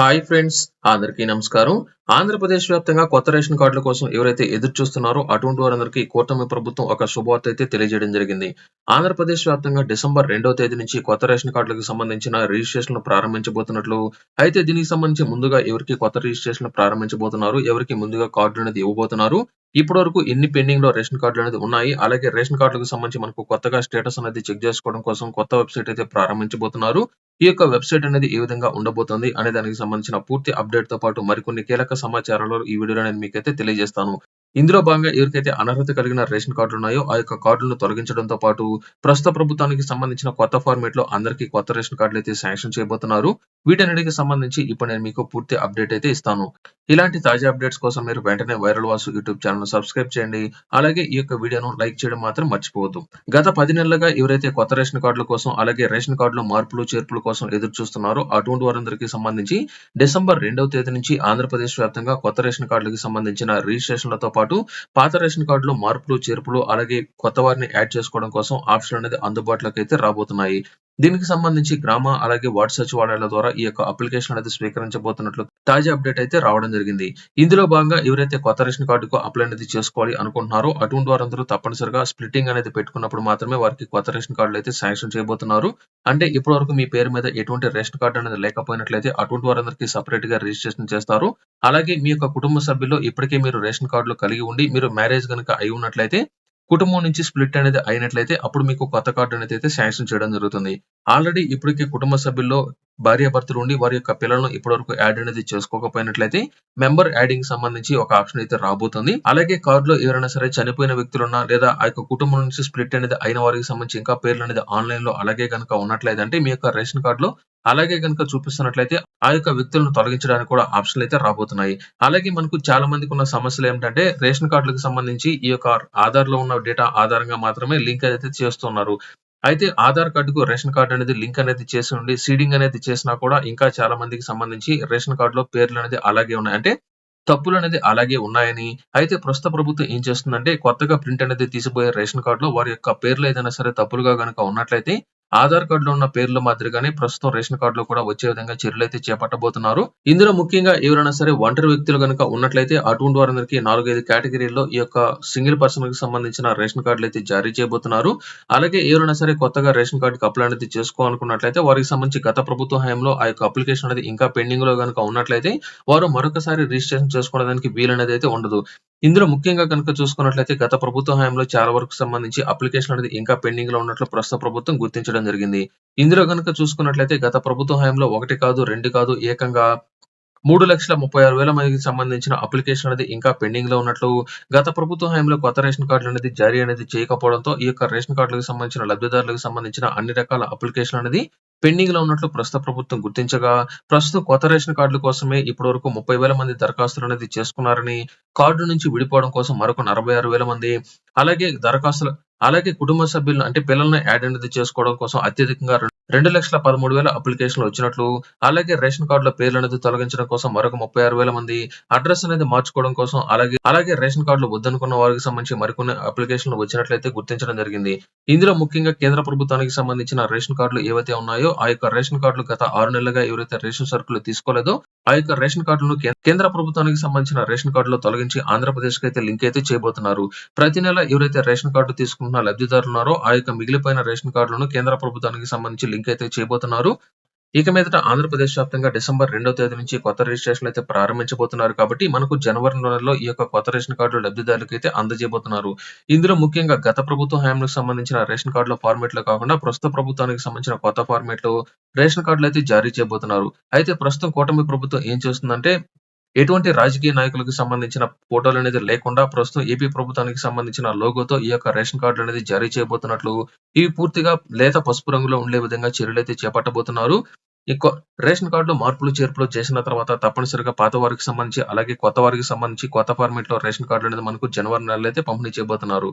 Hi friends అందరికీ నమస్కారం. ఆంధ్రప్రదేశ్ వ్యాప్తంగా కొత్త రేషన్ కార్డుల కోసం ఎవరైతే ఎదురు చూస్తున్నారో అటువంటి వారందరికీ కూటమి ప్రభుత్వం ఒక శుభవార్త అయితే తెలియజేయడం జరిగింది. ఆంధ్రప్రదేశ్ వ్యాప్తంగా డిసెంబర్ రెండవ తేదీ నుంచి కొత్త రేషన్ కార్డులకు సంబంధించిన రిజిస్ట్రేషన్ ప్రారంభించబోతున్నట్లు అయితే దీనికి సంబంధించి ముందుగా ఎవరికి కొత్త రిజిస్ట్రేషన్ ప్రారంభించబోతున్నారు ఎవరికి ముందుగా కార్డు అనేది ఇవ్వబోతున్నారు ఇప్పటి వరకు ఎన్ని పెండింగ్లో రేషన్ కార్డులు అనేది ఉన్నాయి? అలాగే రేషన్ కార్డులకు సంబంధించి మనకు కొత్తగా స్టేటస్ అనేది చెక్ చేసుకోవడం కోసం కొత్త వెబ్సైట్ అయితే ప్రారంభించబోతున్నారు. ఈ యొక్క వెబ్సైట్ అనేది ఏ విధంగా ఉండబోతుంది అనే దానికి సంబంధించిన పూర్తి అప్డేట్తో పాటు మరికొన్ని కీలక సమాచారాలు ఈ వీడియోలో నేను మీకైతే తెలియజేస్తాను. ఇందులో భాగంగా ఎవరికైతే అనర్హత కలిగిన రేషన్ కార్డులు ఉన్నాయో ఆ యొక్క కార్డులను తొలగించడంతో పాటు ప్రస్తుత ప్రభుత్వానికి సంబంధించిన కొత్త ఫార్మేట్లో అందరికీ కొత్త రేషన్ కార్డులు అయితే శాంక్షన్ చేయబోతున్నారు. వీటన్నిటికి సంబంధించి ఇప్పుడు నేను మీకు పూర్తి అప్డేట్ అయితే ఇస్తాను. ఇలాంటి తాజా అప్డేట్స్ కోసం మీరు వెంటనే viral Vasu YouTube channel subscribe చేయండి. అలాగే ఈ యొక్క వీడియోను లైక్ చేయడం మాత్రం మర్చిపోవద్దు. గత పది నెలలుగా ఎవరైతే కొత్త రేషన్ కార్డుల కోసం అలాగే రేషన్ కార్డులో మార్పులు చేర్పుల కోసం ఎదురు చూస్తున్నారో అటువంటి వారందరికీ సంబంధించి డిసెంబర్ రెండవ తేదీ నుంచి ఆంధ్రప్రదేశ్ వ్యాప్తంగా కొత్త రేషన్ కార్డులకు సంబంధించిన రిజిస్ట్రేషన్లతో పాటు పాత రేషన్ కార్డులో మార్పులు చేర్పులు అలాగే కొత్త వారిని యాడ్ చేసుకోవడం కోసం ఆప్షన్ అనేది అందుబాటులోకి అయితే రాబోతున్నాయి. దీనికి సంబంధించి గ్రామ అలాగే వార్డు సచివాలయాల ద్వారా ఈ యొక్క అప్లికేషన్ అనేది స్వీకరించబోతున్నట్లు తాజా అప్డేట్ అయితే రావడం జరిగింది. ఇందులో భాగంగా ఎవరైతే కొత్త రేషన్ కార్డుకు అప్లై అనేది చేసుకోవాలి అనుకుంటున్నారో అటువంటి వారందరూ తప్పనిసరిగా స్ప్లిట్టింగ్ అనేది పెట్టుకున్నప్పుడు మాత్రమే వారికి కొత్త రేషన్ కార్డులు అయితే శాంక్షన్ చేయబోతున్నారు. అంటే ఇప్పటి వరకు మీ పేరు మీద ఎటువంటి రేషన్ కార్డు అనేది లేకపోయినట్లయితే అటువంటి వారందరికీ సపరేట్గా రిజిస్ట్రేషన్ చేస్తారు. అలాగే మీ యొక్క కుటుంబ సభ్యుల్లో ఇప్పటికే మీరు రేషన్ కార్డులు కలిగి ఉండి మీరు మ్యారేజ్ కనుక అయి ఉన్నట్లయితే కుటుంబం నుంచి స్ప్లిట్ అనేది అయినట్లయితే అప్పుడు మీకు కొత్త కార్డు అనేది అయితే శాంక్షన్ చేయడం జరుగుతుంది. ఆల్రెడీ ఇప్పటికీ కుటుంబ సభ్యుల్లో భార్యాభర్తలు ఉండి వారి యొక్క పిల్లలను ఇప్పటివరకు యాడ్ అనేది చేసుకోకపోయినట్లయితే మెంబర్ యాడింగ్ సంబంధించి ఒక ఆప్షన్ అయితే రాబోతుంది. అలాగే కార్డులో ఎవరైనా సరే చనిపోయిన వ్యక్తులున్నా లేదా ఆ యొక్క కుటుంబం నుంచి స్ప్లిట్ అనేది అయిన వారికి సంబంధించి ఇంకా పేర్లు అనేది ఆన్లైన్లో అలాగే కనుక ఉన్నట్లయితే అంటే మీ యొక్క రేషన్ కార్డులో అలాగే కనుక చూపిస్తున్నట్లయితే ఆ యొక్క వ్యక్తులను తొలగించడానికి కూడా ఆప్షన్లు అయితే రాబోతున్నాయి. అలాగే మనకు చాలా మందికి ఉన్న సమస్యలు ఏమిటంటే రేషన్ కార్డులకు సంబంధించి ఈ యొక్క ఆధార్లో ఉన్న డేటా ఆధారంగా మాత్రమే లింక్ అయితే చేస్తున్నారు. అయితే ఆధార్ కార్డుకు రేషన్ కార్డు అనేది లింక్ అనేది చేసి ఉండి సీడింగ్ అనేది చేసినా కూడా ఇంకా చాలా మందికి సంబంధించి రేషన్ కార్డులో పేర్లు అనేది అలాగే ఉన్నాయి. అంటే తప్పులు అనేది అలాగే ఉన్నాయని అయితే ప్రస్తుత ప్రభుత్వం ఏం చేస్తుందంటే కొత్తగా ప్రింట్ అనేది తీసిపోయే రేషన్ కార్డులో వారి యొక్క పేర్లు ఏదైనా సరే తప్పులుగా గనుక ఉన్నట్లయితే ఆధార్ కార్డులో ఉన్న పేర్ల మాదిరిగానే ప్రస్తుతం రేషన్ కార్డులో కూడా వచ్చే విధంగా చర్యలు అయితే చేపట్టబోతున్నారు. ఇందులో ముఖ్యంగా ఎవరైనా సరే ఒంటరి వ్యక్తులు కనుక ఉన్నట్లయితే అటువంటి వారందరికీ నాలుగైదు కేటగిరీల్లో ఈ యొక్క సింగిల్ పర్సన్కి సంబంధించిన రేషన్ కార్డులు అయితే జారీ చేయబోతున్నారు. అలాగే ఎవరైనా సరే కొత్తగా రేషన్ కార్డుకి అప్లై అనేది చేసుకోవాలనుకున్నట్లయితే వారికి సంబంధించి గత ప్రభుత్వ హయాంలో ఆ యొక్క అప్లికేషన్ అనేది ఇంకా పెండింగ్లో కనుక ఉన్నట్లయితే వారు మరొకసారి రిజిస్ట్రేషన్ చేసుకోవడానికి వీలనేది అయితే ఉండదు. ఇందులో ముఖ్యంగా కనుక చూసుకున్నట్లయితే గత ప్రభుత్వ హయాంలో చాలా వరకు సంబంధించి అప్లికేషన్ అనేది ఇంకా పెండింగ్లో ఉన్నట్లు ప్రస్తుత ప్రభుత్వం గుర్తించడం జరిగింది. ఇందులో కనుక చూసుకున్నట్లయితే గత ప్రభుత్వ హయాంలో ఒకటి కాదు రెండు కాదు ఏకంగా మూడు లక్షల ముప్పై ఆరు వేల మందికి సంబంధించిన అప్లికేషన్ అనేది ఇంకా పెండింగ్లో ఉన్నట్లు గత ప్రభుత్వ హయాంలో కొత్త రేషన్ కార్డులు అనేది జారీ అనేది చేయకపోవడంతో ఈ యొక్క రేషన్ కార్డులకు సంబంధించిన లబ్ధిదారులకు సంబంధించిన అన్ని రకాల అప్లికేషన్ అనేది పెండింగ్లో ఉన్నట్లు ప్రస్తుత ప్రభుత్వం గుర్తించగా ప్రస్తుతం కొత్త రేషన్ కార్డుల కోసమే ఇప్పటి వరకు ముప్పై వేల మంది దరఖాస్తులు అనేది చేసుకున్నారని కార్డు నుంచి విడిపోవడం కోసం మరొక నలభై ఆరు వేల మంది అలాగే దరఖాస్తులు అలాగే కుటుంబ సభ్యులను అంటే పిల్లల్ని యాడ్ అనేది చేసుకోవడం కోసం అత్యధికంగా రెండు లక్షల పదమూడు వేల అప్లికేషన్లు వచ్చినట్లు అలాగే రేషన్ కార్డుల పేర్లు అనేది తొలగించడం కోసం మరొక ముప్పై ఆరు వేల మంది అడ్రస్ అనేది మార్చుకోవడం కోసం అలాగే అలాగే రేషన్ కార్డులు వద్దనుకున్న వారికి సంబంధించి మరికొన్ని అప్లికేషన్లు వచ్చినట్లయితే గుర్తించడం జరిగింది. ఇందులో ముఖ్యంగా కేంద్ర ప్రభుత్వానికి సంబంధించిన రేషన్ కార్డులు ఏవైతే ఉన్నాయో ఆ యొక్క రేషన్ కార్డులు గత ఆరు నెలలుగా ఎవరైతే రేషన్ సరుకులు తీసుకోలేదో ఆ యొక్క రేషన్ కార్డులను కేంద్ర ప్రభుత్వానికి సంబంధించిన రేషన్ కార్డులు తొలగించి ఆంధ్రప్రదేశ్కి అయితే లింక్ అయితే చేయబోతున్నారు. ప్రతి నెల ఎవరైతే రేషన్ కార్డు తీసుకుంటున్న లబ్ధిదారులు ఉన్నారో ఆ యొక్క మిగిలిపోయిన రేషన్ కార్డులను కేంద్ర ప్రభుత్వానికి సంబంధించి లింక్ అయితే చేయబోతున్నారు. ఇక మీదట ఆంధ్రప్రదేశ్ వ్యాప్తంగా డిసెంబర్ రెండవ తేదీ నుంచి కొత్త రిజిస్ట్రేషన్ అయితే ప్రారంభించబోతున్నారు కాబట్టి మనకు జనవరి నెలలో ఈ యొక్క కొత్త రేషన్ కార్డు లబ్ధిదారులకు అయితే అందజేయబోతున్నారు. ఇందులో ముఖ్యంగా గత ప్రభుత్వ హయాంలకు సంబంధించిన రేషన్ కార్డుల ఫార్మేట్లో కాకుండా ప్రస్తుత ప్రభుత్వానికి సంబంధించిన కొత్త ఫార్మేట్లో రేషన్ కార్డులు అయితే జారీ చేయబోతున్నారు. అయితే ప్రస్తుతం కూటమి ప్రభుత్వం ఏం చేస్తుందంటే ఎటువంటి రాజకీయ నాయకులకు సంబంధించిన ఫోటోలు అనేది లేకుండా ప్రస్తుతం ఏపీ ప్రభుత్వానికి సంబంధించిన లోగోతో ఈ యొక్క రేషన్ కార్డులు అనేది జారీ చేయబోతున్నట్లు ఇవి పూర్తిగా లేత పసుపు రంగులో ఉండే విధంగా చర్యలు అయితే చేపట్టబోతున్నారు. ఎక్కువ రేషన్ కార్డులో మార్పులు చేర్పులు చేసిన తర్వాత తప్పనిసరిగా పాత వారికి సంబంధించి అలాగే కొత్త వారికి సంబంధించి కొత్త ఫార్మేట్లో రేషన్ కార్డులు అనేది మనకు జనవరి నెలలో అయితే పంపిణీ చేయబోతున్నారు.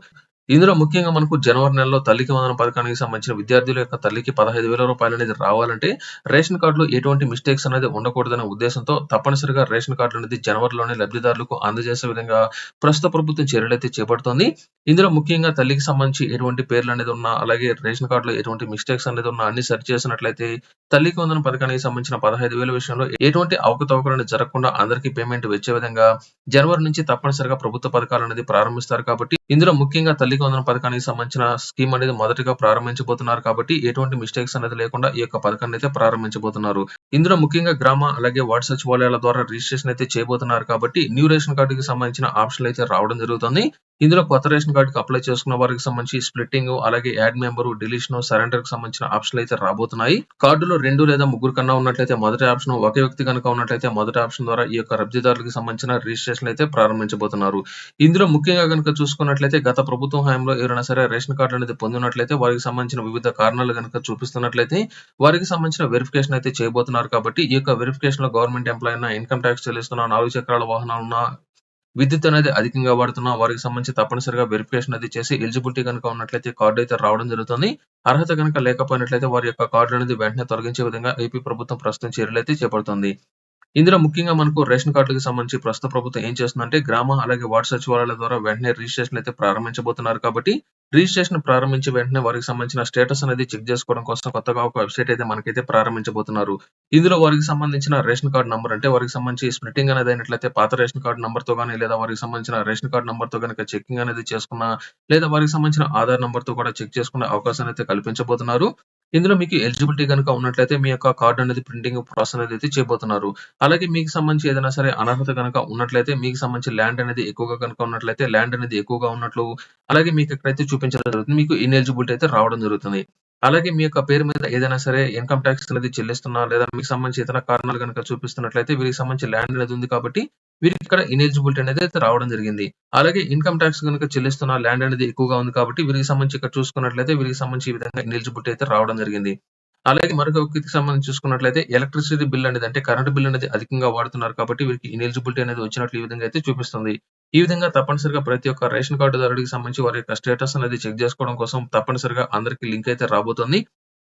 ఇందులో ముఖ్యంగా మనకు జనవరి నెలలో తల్లికి వందన పథకానికి సంబంధించిన విద్యార్థుల యొక్క తల్లికి పదహైదు వేల రూపాయలు అనేది రావాలంటే రేషన్ కార్డులో ఎటువంటి మిస్టేక్స్ అనేది ఉండకూడదనే ఉద్దేశంతో తప్పనిసరిగా రేషన్ కార్డులు అనేది జనవరిలోనే లబ్ధిదారులకు అందజేసే విధంగా ప్రస్తుత ప్రభుత్వం చర్యలు అయితే చేపడుతోంది. ఇందులో ముఖ్యంగా తల్లికి సంబంధించి ఎటువంటి పేర్లు అనేది ఉన్నా అలాగే రేషన్ కార్డులో ఎటువంటి మిస్టేక్స్ అనేది ఉన్నా అన్ని సరి చేసినట్లయితే తల్లికి వందన పథకానికి సంబంధించిన పదహైదు వేల విషయంలో ఎటువంటి అవకతవకలను జరగకుండా అందరికీ పేమెంట్ వచ్చే విధంగా జనవరి నుంచి తప్పనిసరిగా ప్రభుత్వ పథకాలు అనేది ప్రారంభిస్తారు కాబట్టి ఇందులో ముఖ్యంగా తల్లికి వందన పథకానికి సంబంధించిన స్కీమ్ అనేది మొదటిగా ప్రారంభించబోతున్నారు కాబట్టి ఎటువంటి మిస్టేక్స్ అనేది లేకుండా ఈ యొక్క పథకాన్ని అయితే ప్రారంభించబోతున్నారు. ఇందులో ముఖ్యంగా గ్రామ అలాగే వార్డు సచివాలయాల ద్వారా రిజిస్ట్రేషన్ అయితే చేయబోతున్నారు కాబట్టి న్యూ రేషన్ కార్డుకి సంబంధించిన ఆప్షన్లు అయితే రావడం జరుగుతుంది. ఇందులో కొత్త రేషన్ కార్డుకి అప్లై చేసుకున్న వారికి సంబంధించి స్ప్లిట్టింగ్ అలాగే యాడ్ మెంబర్ డిలీషన్ సరెండర్కి సంబంధించిన ఆప్షన్లు అయితే రాబోతున్నాయి. కార్డులో రెండు లేదా ముగ్గురు కన్నా ఉన్నట్లయితే మొదటి ఆప్షన్ ఒకే వ్యక్తి కనుక ఉన్నట్లయితే మొదటి ఆప్షన్ ద్వారా ఈ యొక్క లబ్ధిదారులకు సంబంధించిన రిజిస్ట్రేషన్ అయితే ప్రారంభించబోతున్నారు. ఇందులో ముఖ్యంగా కనుక చూసుకున్నట్లయితే గత ప్రభుత్వం హయాంలో ఎవరైనా సరే రేషన్ కార్డు అనేది పొందినట్లయితే వారికి సంబంధించిన వివిధ కారణాలు కనుక చూపిస్తున్నట్లయితే వారికి సంబంధించిన వెరిఫికేషన్ అయితే చేయబోతున్నారు కాబట్టి ఈ యొక్క వెరిఫికేషన్లో గవర్నమెంట్ ఎంప్లాయ్ అయినా ఇన్కమ్ ట్యాక్స్ చెల్లిస్తున్న నాలుగు చక్రాల వాహనాలు ఉన్న విద్యుత్ అనేది అధికంగా వాడుతున్న వారికి సంబంధించి తప్పనిసరిగా వెరిఫికేషన్ అది చేసి ఎలిజిబిలిటీ కనుక ఉన్నట్లయితే కార్డు అయితే రావడం జరుగుతుంది. అర్హత కనుక లేకపోయినట్లయితే వారి యొక్క కార్డు అనేది వెంటనే తొలగించే విధంగా ఏపీ ప్రభుత్వం ప్రస్తుతం చర్యలు అయితే చేపడుతుంది. ఇందులో ముఖ్యంగా మనకు రేషన్ కార్డులకు సంబంధించి ప్రస్తుత ప్రభుత్వం ఏం చేస్తుందంటే గ్రామ అలాగే వార్డు సచివాలయాల ద్వారా వెంటనే రిజిస్ట్రేషన్ అయితే ప్రారంభించబోతున్నారు కాబట్టి రిజిస్ట్రేషన్ ప్రారంభించి వెంటనే వారికి సంబంధించిన స్టేటస్ అనేది చెక్ చేసుకోవడం కోసం కొత్తగా ఒక వెబ్సైట్ అయితే మనకైతే ప్రారంభించబోతున్నారు. ఇందులో వారికి సంబంధించిన రేషన్ కార్డు నంబర్ అంటే వారికి సంబంధించి స్ప్లిటింగ్ అనేది అయినట్లయితే పాత రేషన్ కార్డు నెంబర్తో కానీ లేదా వారికి సంబంధించిన రేషన్ కార్డు నెంబర్తో కనుక చెకింగ్ అనేది చేసుకున్న లేదా వారికి సంబంధించిన ఆధార్ నెంబర్తో కూడా చెక్ చేసుకునే అవకాశాన్ని అయితే కల్పించబోతున్నారు. ఇందులో మీకు ఎలిజిబిలిటీ కనుక ఉన్నట్లయితే మీ యొక్క కార్డు అనేది ప్రింటింగ్ ప్రాసెస్ అనేది అయితే చేయబోతున్నారు. అలాగే మీకు సంబంధించి ఏదైనా సరే అనర్హత కనుక ఉన్నట్లయితే మీకు సంబంధించి ల్యాండ్ అనేది ఎక్కువగా కనుక ఉన్నట్లయితే ల్యాండ్ అనేది ఎక్కువగా ఉన్నట్లు అలాగే మీకు ఎక్కడైతే చూపించడం జరుగుతుంది మీకు ఇన్ఎలిజిబిలిటీ అయితే రావడం జరుగుతుంది. అలాగే మీ యొక్క పేరు మీద ఏదైనా సరే ఇన్కమ్ ట్యాక్స్ అనేది చెల్లిస్తున్నా లేదా మీకు సంబంధించి ఇతర కారణాలు కనుక చూపిస్తున్నట్లయితే వీరికి సంబంధించి ల్యాండ్ అనేది ఉంది కాబట్టి వీరికి ఇక్కడ ఇనెలిజిబిలిటీ అనేది అయితే రావడం జరిగింది. అలాగే ఇన్కమ్ ట్యాక్స్ కనుక చెల్లిస్తున్న ల్యాండ్ అనేది ఎక్కువగా ఉంది కాబట్టి వీరికి సంబంధించి ఇక్కడ చూసుకున్నట్లయితే వీరికి సంబంధించి ఈ విధంగా ఇనెలిజిబిలిటీ అయితే రావడం జరిగింది. అలాగే మరొక వ్యక్తికి సంబంధించి చూసుకున్నట్లయితే ఎలక్ట్రిసిటీ బిల్ అనేది అంటే కరెంట్ బిల్ అనేది అధికంగా వాడుతున్నారు కాబట్టి వీరికి ఇనెలిజిబిలిటీ అనేది వచ్చినట్లు ఈ విధంగా అయితే చూపిస్తుంది. ఈ విధంగా తప్పనిసరిగా ప్రతి ఒక్క రేషన్ కార్డుదారుడికి సంబంధించి వారి యొక్క స్టేటస్ అనేది చెక్ చేసుకోవడం కోసం తప్పనిసరిగా అందరికీ లింక్ అయితే రాబోతుంది.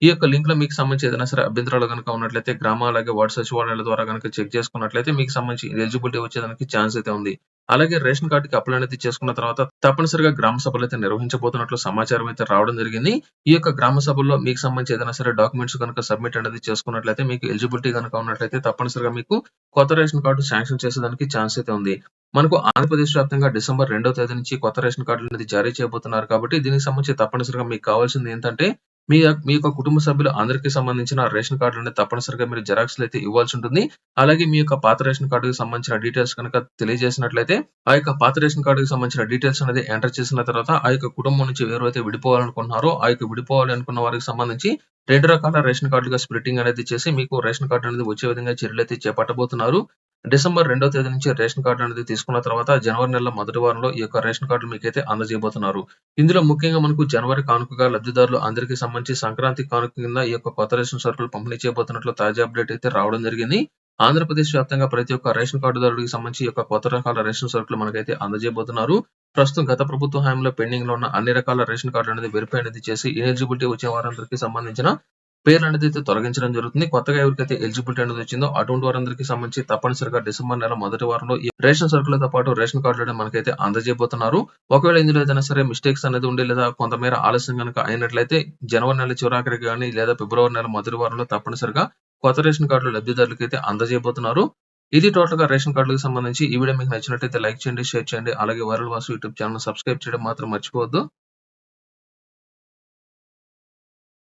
ఈ యొక్క లింక్లో మీకు సంబంధించి ఏదైనా సరే అభ్యంతరాలు కనుక ఉన్నట్లయితే గ్రామ అలాగే వార్డు సచివాలయాల ద్వారా కనుక చెక్ చేసుకున్నట్లయితే మీకు సంబంధించి ఎలిజిబిలిటీ వచ్చేదానికి ఛాన్స్ అయితే ఉంది. అలాగే రేషన్ కార్డుకి అప్లై అనేది చేసుకున్న తర్వాత తప్పనిసరిగా గ్రామ సభలు అయితే నిర్వహించబోతున్నట్లు సమాచారం అయితే రావడం జరిగింది. ఈ యొక్క గ్రామ సభల్లో మీకు సంబంధించి ఏదైనా సరే డాక్యుమెంట్స్ కనుక సబ్మిట్ అనేది చేసుకున్నట్లయితే మీకు ఎలిజిబిలిటీ కనుక ఉన్నట్లయితే తప్పనిసరిగా మీకు కొత్త రేషన్ కార్డు శాంక్షన్ చేసేదానికి ఛాన్స్ అయితే ఉంది. మనకు ఆంధ్రప్రదేశ్ వ్యాప్తంగా డిసెంబర్ రెండవ తేదీ నుంచి కొత్త రేషన్ కార్డులు అనేది జారీ చేయబోతున్నారు. కాబట్టి దీనికి సంబంధించి తప్పనిసరిగా మీకు కావాల్సింది ఏంటంటే మీ యొక్క- మీ యొక్క కుటుంబ సభ్యులు అందరికీ సంబంధించిన రేషన్ కార్డులు అనేది తప్పనిసరిగా మీరు జెరాక్స్లు అయితే ఇవ్వాల్సి ఉంటుంది. అలాగే మీ యొక్క పాత రేషన్ కార్డుకి సంబంధించిన డీటెయిల్స్ కనుక తెలియజేసినట్లయితే ఆ యొక్క పాత రేషన్ కార్డుకి సంబంధించిన డీటెయిల్స్ అనేది ఎంటర్ చేసిన తర్వాత ఆ యొక్క కుటుంబం నుంచి ఎవరైతే విడిపోవాలనుకుంటున్నారో ఆ యొక్క విడిపోవాలి అనుకున్న వారికి సంబంధించి రెండు రకాల రేషన్ కార్డులుగా స్ప్లిటింగ్ అనేది చేసి మీకు రేషన్ కార్డు అనేది వచ్చే విధంగా చర్యలు అయితే చేపట్టబోతున్నారు. డిసెంబర్ రెండో తేదీ నుంచి రేషన్ కార్డు అనేది తీసుకున్న తర్వాత జనవరి నెల మొదటి వారంలో ఈ యొక్క రేషన్ కార్డులు మీకైతే అందజేయబోతున్నారు. ఇందులో ముఖ్యంగా మనకు జనవరి కానుకగా లబ్ధిదారులు అందరికీ సంబంధించి సంక్రాంతి కానుక కింద ఈ యొక్క కొత్త రేషన్ సరుకులు పంపిణీ చేయబోతున్నట్లు తాజా అప్డేట్ అయితే రావడం జరిగింది. ఆంధ్రప్రదేశ్ వ్యాప్తంగా ప్రతి ఒక్క రేషన్ కార్డుదారుడికి సంబంధించి ఈ యొక్క కొత్త రకాల రేషన్ సరుకులు మనకైతే అందజేయబోతున్నారు. ప్రస్తుతం గత ప్రభుత్వ హయాంలో పెండింగ్లో ఉన్న అన్ని రకాల రేషన్ కార్డులు అనేది వెరిఫై అనేది చేసి ఎలిజిబిలిటీ వచ్చే వారందరికీ సంబంధించిన పేర్లు అనేది అయితే తొలగించడం జరుగుతుంది. కొత్తగా ఎవరికైతే ఎలిజిబిలిటీ అనేది వచ్చిందో అటువంటి వారందరికీ సంబంధించి తప్పనిసరిగా డిసెంబర్ నెల మొదటి వారంలో ఈ రేషన్ సరుకులతో పాటు రేషన్ కార్డులను మనకైతే అందజేయబోతున్నారు. ఒకవేళ ఇందులో ఏదైనా సరే మిస్టేక్స్ అనేది ఉండి లేదా కొంతమేర ఆలస్యం కనుక అయినట్లయితే జనవరి నెల చివరాఖరికి కానీ లేదా ఫిబ్రవరి నెల మొదటి వారంలో తప్పనిసరిగా కొత్త రేషన్ కార్డులు లబ్ధిదారులకు అయితే అందజేయబోతున్నారు. ఇది టోటల్గా రేషన్ కార్డులకు సంబంధించి ఈ వీడియో మీకు నచ్చినట్లయితే లైక్ చేయండి షేర్ చేయండి. అలాగే world Vasu YouTube channel subscribe చేయడం మాత్రం మర్చిపోవద్దు.